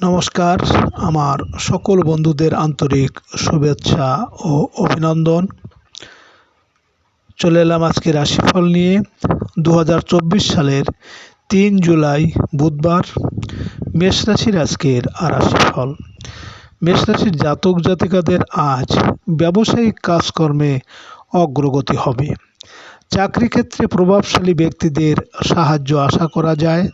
নমস্কার। আমার সকল বন্ধুদের আন্তরিক শুভেচ্ছা ও অভিনন্দন। চলে এলাম আজকে রাশিফল নিয়ে। দু হাজার চব্বিশ সালের তিন জুলাই বুধবার মেষ রাশির আজকের রাশিফল। মেষ রাশির জাতক জাতিকাদের আজ ব্যবসায়িক কাজকর্মে অগ্রগতি হবে। চাকরি ক্ষেত্রে প্রভাবশালী ব্যক্তিদের সাহায্য আশা করা যায়।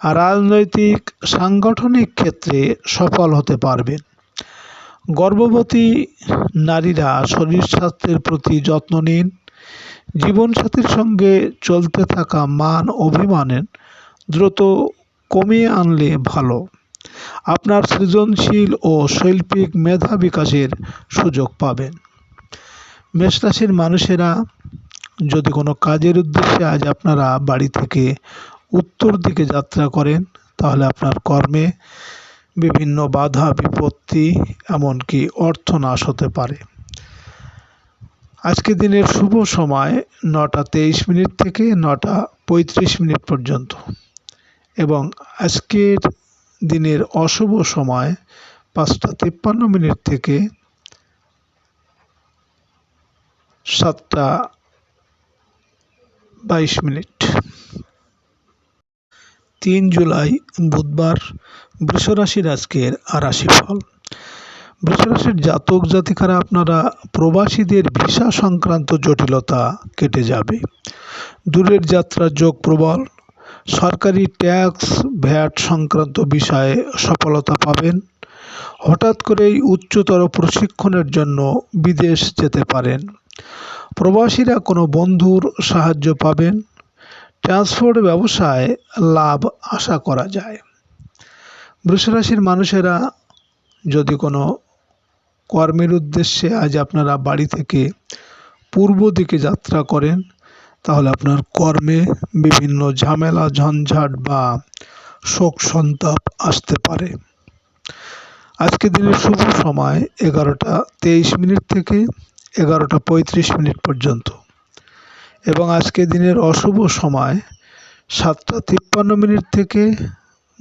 রাজনৈতিক সাংগঠনিক ক্ষেত্রে সফল হতে পারবেন। গর্ভবতী নারীরা শরীর স্বাস্থ্যের প্রতি যত্ন নিন। জীবনসাথীর সঙ্গে চলতে থাকা মান অভিমানের দ্রুত কমিয়ে আনলে ভালো। আপনার সৃজনশীল ও শৈল্পিক মেধা বিকাশের সুযোগ পাবেন। মেষরাশির মানুষেরা যদি কোনো কাজের উদ্দেশ্যে আজ আপনারা বাড়ি থেকে উত্তর দিকে যাত্রা করেন, তাহলে আপনার কর্মে বিভিন্ন বাধা, বিপত্তি, এমনকি অর্থনাশ হতে পারে। আজকে দিনের শুভ সময় নটা তেইশ মিনিট থেকে নটা পঁয়ত্রিশ মিনিট পর্যন্ত। এবং আজকের দিনের অশুভ সময় পাঁচটা তিপ্পান্ন মিনিট থেকে সাতটা বাইশ মিনিট। তিন জুলাই, বুধবার, বৃষরাশির আজকের রাশিফল। বৃষরাশির জাতক জাতিকারা, আপনারা প্রবাসীদের ভিসা সংক্রান্ত জটিলতা কেটে যাবে। দূরের যাত্রার যোগ প্রবল। সরকারি ট্যাক্স ভ্যাট সংক্রান্ত বিষয়ে সফলতা পাবেন। হঠাৎ করেই উচ্চতর প্রশিক্ষণের জন্য বিদেশ যেতে পারেন। প্রবাসীরা কোনো বন্ধুর সাহায্য পাবেন। ট্রান্সপোর্ট ব্যবসায় লাভ আশা করা যায়। বৃষরাশির মানুষেরা যদি কোনো কর্মের উদ্দেশ্যে আজ আপনারা বাড়ি থেকে পূর্ব দিকে যাত্রা করেন, তাহলে আপনার কর্মে বিভিন্ন ঝামেলা, ঝঞ্ঝাট বা শোক সন্তাপ আসতে পারে। আজকে দিনের শুভ সময় এগারোটা তেইশ মিনিট থেকে এগারোটা পঁয়ত্রিশ মিনিট পর্যন্ত। এবং আজকে দিনের অশুভ সময় সাতটা তিপ্পান্ন মিনিট থেকে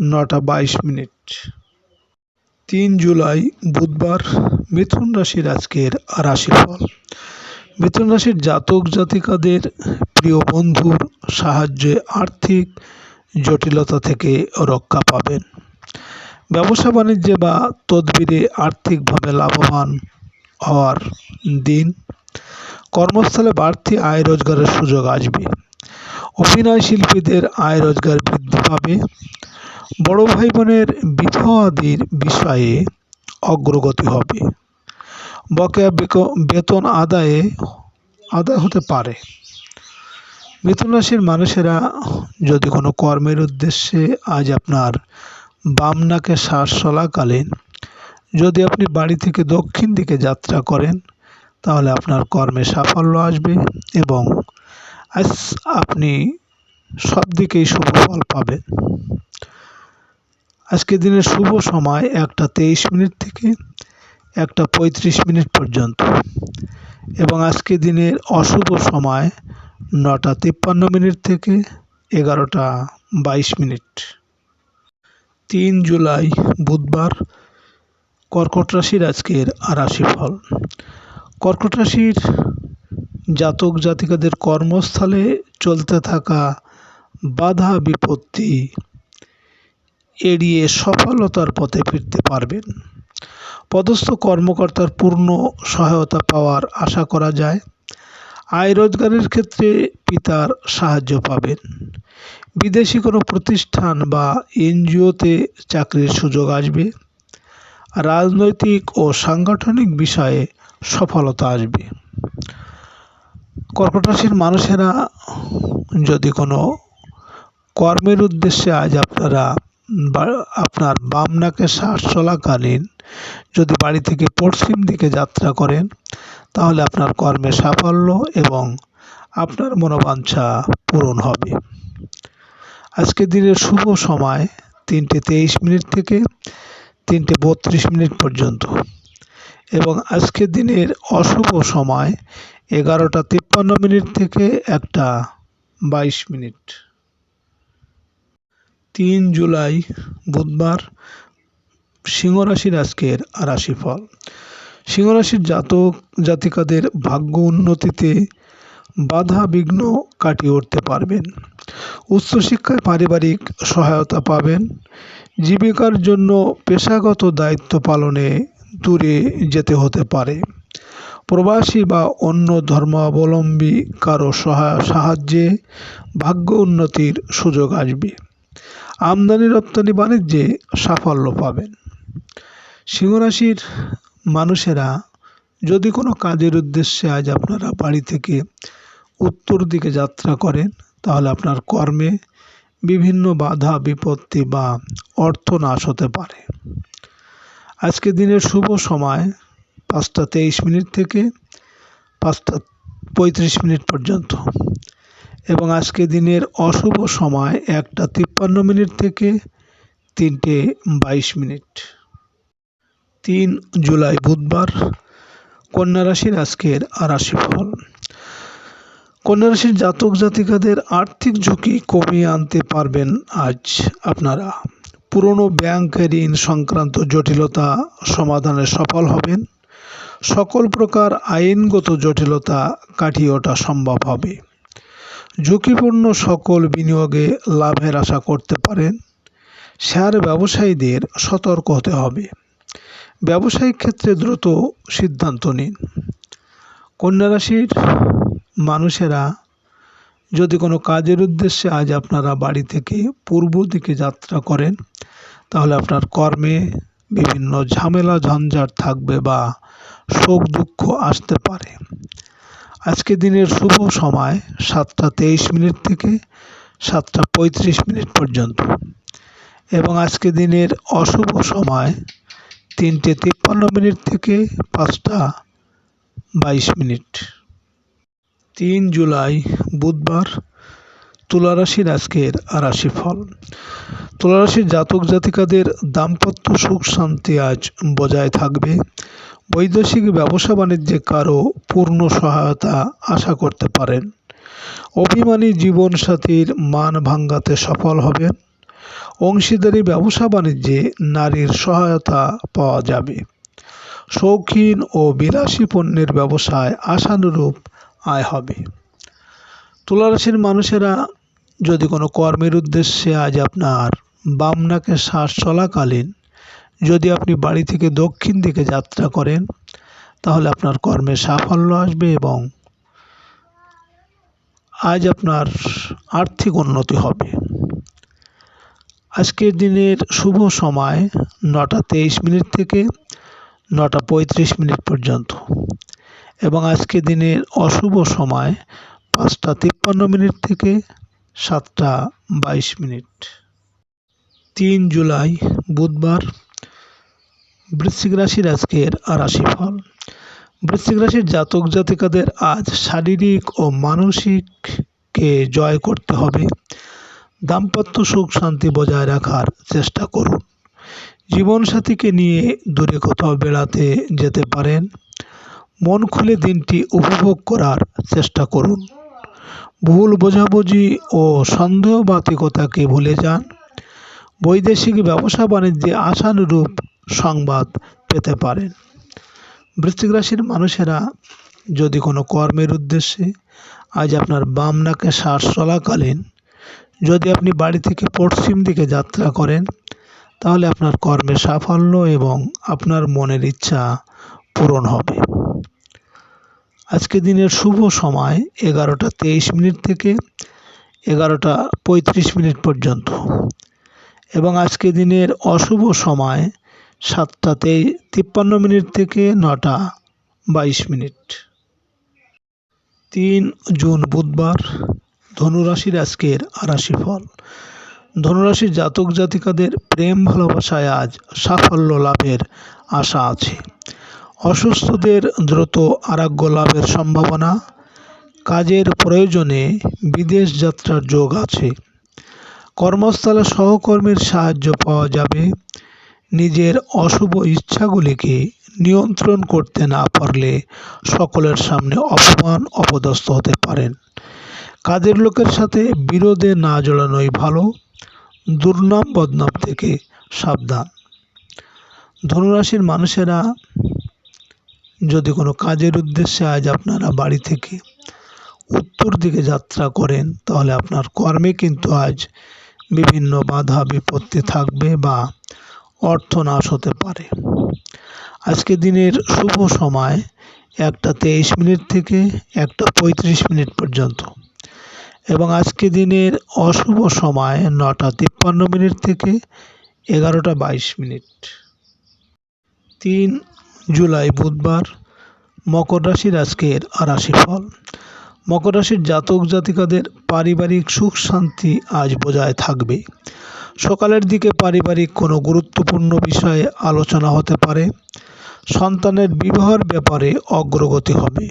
নটা বাইশ মিনিট। তিন জুলাই, বুধবার মিথুন রাশির আজকের রাশিফল। মিথুন রাশির জাতক জাতিকাদের প্রিয় বন্ধুর সাহায্যে আর্থিক জটিলতা থেকে রক্ষা পাবেন। ব্যবসা বাণিজ্যে বা তদবিরে আর্থিকভাবে লাভবান হওয়ার দিন। কর্মস্থলে বাড়তি আয় রোজগারের সুযোগ আসবে। অভিনয় শিল্পীদের আয় রোজগার বৃদ্ধি পাবে। বড় ভাই বোনের বিধবাদির বিষয়ে অগ্রগতি হবে। বকেয়া বেতন আদায়ে, আদায় হতে পারে। মিথুন রাশির মানুষেরা যদি কোনো কর্মের উদ্দেশ্যে আজ আপনার বামনাকে শ্বাস চলাকালীন যদি আপনি বাড়ি থেকে দক্ষিণ দিকে যাত্রা করেন তাহলে আপনার কর্মে সাফল্য আসবে এবং আজ আপনি সব দিকেই শুভ ফল পাবেন। আজকে দিনের শুভ সময় একটা তেইশ মিনিট থেকে একটা পঁয়ত্রিশ মিনিট পর্যন্ত এবং আজকে দিনের অশুভ সময় নটা তিপ্পান্ন মিনিট থেকে এগারোটা বাইশ মিনিট। তিন জুলাই বুধবার কর্কট রাশির আজকের রাশিফল। কর্কট রাশির জাতক জাতিকাদের কর্মস্থলে চলতে থাকা বাধা বিপত্তি এড়িয়ে সফলতার পথে ফিরতে পারবেন। পদস্থ কর্মকর্তার পূর্ণ সহায়তা পাওয়ার আশা করা যায়। আয় রোজগারের ক্ষেত্রে পিতার সাহায্য পাবেন। বিদেশি কোনো প্রতিষ্ঠান বা এনজিওতে চাকরির সুযোগ আসবে। রাজনৈতিক ও সাংগঠনিক বিষয়ে সফলতা আসবে। কর্কট রাশির মানুষেরা যদি কোনো কর্মের উদ্দেশ্যে আজ আপনারা আপনার বাম নাকে শ্বাস চলাকালীন যদি বাড়ি থেকে পশ্চিম দিকে যাত্রা করেন, তাহলে আপনার কর্মে সাফল্য এবং আপনার মনোবাঞ্ছা পূরণ হবে। আজকে দিনের শুভ সময় তিনটে তেইশ মিনিট থেকে তিনটে বত্রিশ মিনিট পর্যন্ত। এবং আজকের দিনের অশুভ সময় এগারোটা তিপ্পান্ন মিনিট থেকে একটা বাইশ মিনিট। তিন জুলাই বুধবার সিংহরাশির আজকের রাশিফল। সিংহরাশির জাতক জাতিকাদের ভাগ্য উন্নতিতে বাধা বিঘ্ন কাটিয়ে উঠতে পারবেন। উচ্চশিক্ষায় পারিবারিক সহায়তা পাবেন। জীবিকার জন্য পেশাগত দায়িত্ব পালনে দূরে যেতে হতে পারে। প্রবাসী বা অন্য ধর্মাবলম্বী কারও সাহায্যে ভাগ্য উন্নতির সুযোগ আসবে। আমদানি রপ্তানি বাণিজ্যে সাফল্য পাবেন। সিংহরাশির মানুষেরা যদি কোনো কাজের উদ্দেশ্যে আজ আপনারা বাড়ি থেকে উত্তর দিকে যাত্রা করেন, তাহলে আপনার কর্মে বিভিন্ন বাধা, বিপত্তি বা অর্থনাশ হতে পারে। আজকে দিনের শুভ সময় পাঁচটা তেইশ মিনিট থেকে পাঁচটা পঁয়ত্রিশ মিনিট পর্যন্ত। এবং আজকে দিনের অশুভ সময় একটা তিপ্পান্ন মিনিট থেকে তিনটে বাইশ মিনিট। তিন জুলাই বুধবার, কন্যা রাশির আজকের রাশিফল। কন্যা রাশির জাতক জাতিকাদের আর্থিক ঝুঁকি কমিয়ে আনতে পারবেন আজ আপনারা। পুরনো ব্যাংক ঋণ সংক্রান্ত জটিলতা সমাধানে সফল হবেন। সকল প্রকার আইনগত জটিলতা কাটিয়ে ওঠা সম্ভব হবে। ঝুঁকিপূর্ণ সকল বিনিয়োগে লাভের আশা করতে পারেন। শেয়ার ব্যবসায়ীদের সতর্ক হতে হবে। ব্যবসায়িক ক্ষেত্রে দ্রুত সিদ্ধান্ত নিন। কন্যারাশির মানুষেরা যদি কোনো কাজের উদ্দেশ্যে আজ আপনারা বাড়ি থেকে পূর্ব দিকে যাত্রা করেন তাহলে আপনার কর্মে বিভিন্ন ঝামেলা, ঝঞ্ঝাট থাকবে বা শোক, দুঃখ আসতে পারে। আজকে দিনের শুভ সময় সাতটা তেইশ মিনিট থেকে সাতটা পঁয়ত্রিশ মিনিট পর্যন্ত এবং আজকে দিনের অশুভ সময় তিনটে তিপ্পান্ন মিনিট থেকে পাঁচটা বাইশ মিনিট। তিন জুলাই বুধবার তুলারাশির আজকের রাশিফল। তুলারাশির জাতক জাতিকাদের দাম্পত্য সুখ শান্তি আজ বজায় থাকবে। বৈদেশিক ব্যবসা বাণিজ্যে কারও পূর্ণ সহায়তা আশা করতে পারেন। অভিমানী জীবনসাথীর মান ভাঙ্গাতে সফল হবেন। অংশীদারি ব্যবসা বাণিজ্যে নারীর সহায়তা পাওয়া যাবে। শৌখিন ও বিলাসী পণ্যের ব্যবসায় আশানুরূপ আয় হবে। তুলারাশির মানুষেরা যদি কোনো কর্মের উদ্দেশ্যে আজ আপনার বামনাকে শ্বাস চলাকালীন যদি আপনি বাড়ি থেকে দক্ষিণ দিকে যাত্রা করেন, তাহলে আপনার কর্মে সাফল্য আসবে এবং আজ আপনার আর্থিক উন্নতি হবে। আজকের দিনের শুভ সময় নটা তেইশ মিনিট থেকে নটা পঁয়ত্রিশ মিনিট পর্যন্ত এবং আজকে দিনের অশুভ সময় পাঁচটা তিপ্পান্ন মিনিট থেকে সাতটা বাইশ মিনিট। তিন জুলাই, বুধবার। বৃশ্চিক রাশির আজকের রাশিফল। বৃশ্চিক রাশির জাতক জাতিকাদের আজ শারীরিক ও মানসিককে জয় করতে হবে। দাম্পত্য সুখ শান্তি বজায় রাখার চেষ্টা করুন। জীবনসাথীকে নিয়ে দূরে কোথাও বেড়াতে যেতে পারেন। মন খুলে দিনটি উপভোগ করার চেষ্টা করুন। ভুল বোঝাবুঝি ও সন্দেহবাতিকতাকে ভুলে যান। বৈদেশিক ব্যবসা বাণিজ্যে আশানুরূপ সংবাদ পেতে পারেন। বৃশ্চিক রাশির মানুষেরা যদি কোনো কর্মের উদ্দেশ্যে আজ আপনার বাম নাকে শ্বাস চলাকালীন যদি আপনি বাড়ি থেকে পশ্চিম দিকে যাত্রা করেন, তাহলে আপনার কর্মে সাফল্য এবং আপনার মনের ইচ্ছা পূরণ হবে। আজকে দিনের শুভ সময় এগারোটা তেইশ মিনিট থেকে এগারোটা পঁয়ত্রিশ মিনিট পর্যন্ত। এবং আজকে দিনের অশুভ সময় সাতটাতে তিপ্পান্ন মিনিট থেকে নটা বাইশ মিনিট। তিন জুন বুধবার ধনুরাশির আজকের আরাশি ফল ধনুরাশির জাতক জাতিকাদের প্রেম ভালোবাসায় আজ সাফল্য লাভের আশা আছে। অসুস্থদের দ্রুত আরোগ্য লাভের সম্ভাবনা। কাজের প্রয়োজনে বিদেশ যাত্রার যোগ আছে। কর্মস্থলে সহকর্মীর সাহায্য পাওয়া যাবে। নিজের অশুভ ইচ্ছাগুলিকে নিয়ন্ত্রণ করতে না পারলে সকলের সামনে অপমান অপদস্থ হতে পারেন। কাজের লোকের সাথে বিরোধে না জড়ানোই ভালো। দুর্নাম বদনাম থেকে সাবধান। ধনুরাশির মানুষেরা, যদি কোনো কাজের উদ্দেশ্যে আজ আপনারা বাড়ি থেকে উত্তর দিকে যাত্রা করেন, তাহলে আপনার কর্মে কিন্তু আজ বিভিন্ন বাধা বিপত্তি থাকবে বা অর্থনাশ হতে পারে। আজকে দিনের শুভ সময় একটা তেইশ মিনিট থেকে একটা পঁয়ত্রিশ মিনিট পর্যন্ত। এবং আজকে দিনের অশুভ সময় নটা তিপ্পান্ন মিনিট থেকে এগারোটা বাইশ মিনিট। তিন জুলাই বুধবার মকর রাশির আজকের রাশি ফল মকর রাশির জাতক জাতিকাদের পারিবারিক সুখ শান্তি আজ বজায় থাকবে। সকালের দিকে পারিবারিক কোনো গুরুত্বপূর্ণ বিষয়ে আলোচনা হতে পারে। সন্তানের বিবাহের ব্যাপারে অগ্রগতি হবে।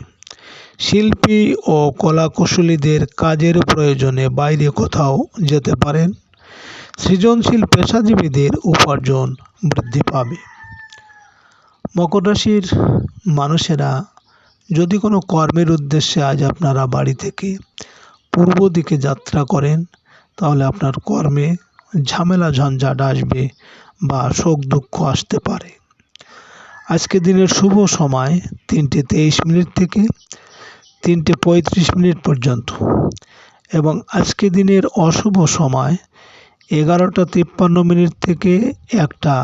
শিল্পী ও কলাকুশলীদের কাজের প্রয়োজনে বাইরে কোথাও যেতে পারেন। সৃজনশীল পেশাজীবীদের উপার্জন বৃদ্ধি পাবে। মকর রাশির মানুষেরা যদি কোনো কর্মের উদ্দেশ্যে আজ আপনারা বাড়ি থেকে পূর্ব দিকে যাত্রা করেন, তাহলে আপনার কর্মে ঝামেলা ঝঞ্ঝাট আসবে বা শোক দুঃখ আসতে পারে। আজকে দিনের শুভ সময় তিনটে তেইশ মিনিট থেকে তিনটে পঁয়ত্রিশ মিনিট পর্যন্ত এবং আজকে দিনের অশুভ সময় এগারোটা তিপ্পান্ন মিনিট থেকে একটা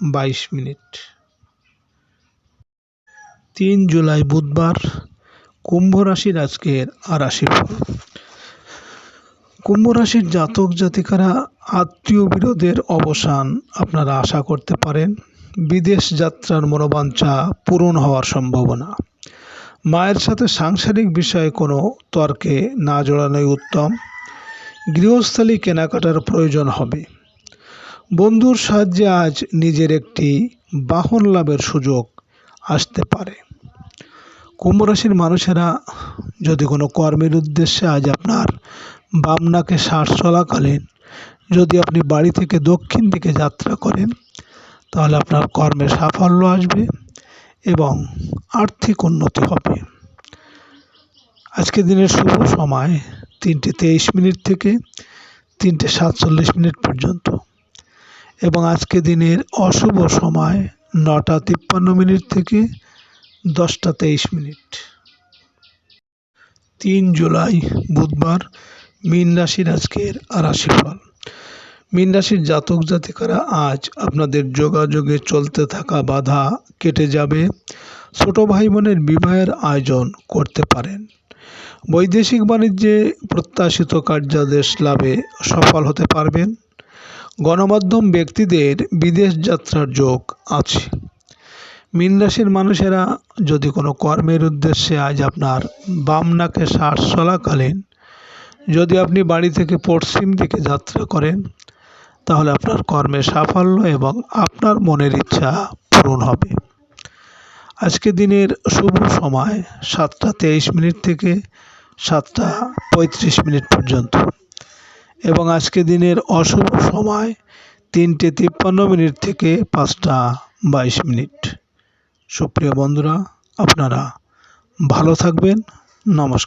বাইশ মিনিট। তিন জুলাই বুধবার কুম্ভ রাশির আজকের রাশি ফল। কুম্ভ রাশির জাতক জাতিকারা আত্মীয় বিরোধের অবসান আপনারা আশা করতে পারেন। বিদেশ যাত্রার মনোবাঞ্ছা পূরণ হওয়ার সম্ভাবনা। মায়ের সাথে সাংসারিক বিষয়ে কোনো তর্কে না জড়ানোই উত্তম। গৃহস্থলী কেনাকাটার প্রয়োজন হবে। বন্ধুর সাহায্যে আজ নিজের একটি বাহন লাভের সুযোগ আসতে পারে। কুম্ভ রাশির মানুষেরা যদি কোনো কর্মের উদ্দেশ্যে আজ আপনার বামনাকে শ্বাস চলাকালীন যদি আপনি বাড়ি থেকে দক্ষিণ দিকে যাত্রা করেন, তাহলে আপনার কর্মে সাফল্য আসবে এবং আর্থিক উন্নতি হবে। আজকে দিনের শুভ সময় তিনটে তেইশ মিনিট থেকে তিনটে সাতচল্লিশ মিনিট পর্যন্ত এবং আজকে দিনের অশুভ সময় নটা তিপ্পান্ন মিনিট থেকে দশটা তেইশ মিনিট। তিন জুলাই, বুধবার, মীন রাশির আজকের রাশিফল। মীন রাশির জাতক জাতিকারা আজ আপনাদের যোগাযোগে চলতে থাকা বাধা কেটে যাবে। ছোট ভাই বোনের বিবাহের আয়োজন করতে পারেন। বৈদেশিক বাণিজ্যে প্রত্যাশিত কার্যাদেশ লাভে সফল হতে পারবেন। গণমাধ্যম ব্যক্তিদের বিদেশ যাত্রার যোগ আছে। মীন রাশির মানুষেরা যদি কোনো কর্মের উদ্দেশ্যে আজ আপনার বাম নাকে শ্বাস চলাকালীন যদি আপনি বাড়ি থেকে পশ্চিম দিকে যাত্রা করেন, তাহলে আপনার কর্মে সাফল্য এবং আপনার মনের ইচ্ছা পূরণ হবে। আজকে দিনের শুভ সময় সাতটা তেইশ মিনিট থেকে সাতটা পঁয়ত্রিশ মিনিট পর্যন্ত। এবং আজকে দিনের অশুভ সময় তিনটে তিপ্পান্ন মিনিট থেকে পাঁচটা বাইশ মিনিট। সুপ্রিয় বন্ধুরা আপনারা ভালো থাকবেন নমস্কার।